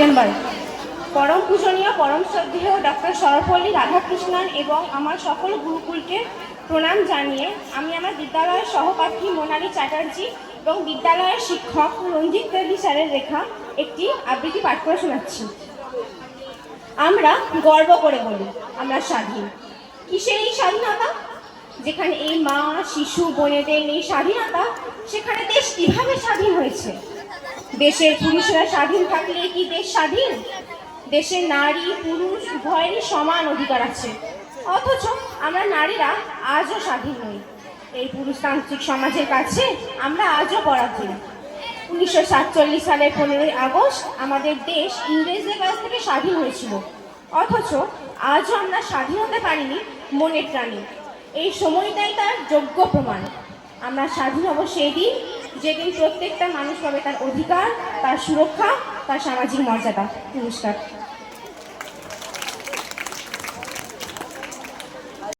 September পরম পূজনীয়, পরম শ্রদ্ধেয় ডক্টর সর্বপল্লী রাধাকৃষ্ণন এবং আমার সকল গুরুকুলকে প্রণাম জানিয়ে আমি আমার বিদ্যালয়ের সহপাঠী মোনালি চ্যাটার্জি এবং বিদ্যালয়ের শিক্ষক রঞ্জিত দেবী স্যারের লেখা একটি আবৃত্তি পাঠ করে শোনাচ্ছি। আমরা গর্ব করে বলি, আমরা স্বাধীন। কিসের এই স্বাধীনতা? যেখানে এই মা, শিশু, বোনেদের এই স্বাধীনতা, সেখানে দেশ কীভাবে স্বাধীন হয়েছে? দেশের পুরুষরা স্বাধীন থাকলে কি দেশ স্বাধীন? দেশের নারী, পুরুষ উভয়েরই সমান অধিকার আছে। অথচ আমরা নারীরা আজও স্বাধীন নই। এই পুরুষতান্ত্রিক সমাজের কাছে আমরা আজও পরাধীন। উনিশশো সাতচল্লিশ সালের পনেরোই আগস্ট আমাদের দেশ ইংরেজদের কাছ থেকে স্বাধীন হয়েছিল। অথচ আজও আমরা স্বাধীন হতে পারিনি মনের প্রাণী। এই সময়টাই তার যোগ্য প্রমাণ। আমরা স্বাধীন হব সেই দিন যেদিন প্রত্যেকটা মানুষ হবে তার অধিকার তার সুরক্ষা তার সামাজিক মর্যাদা। নমস্কার।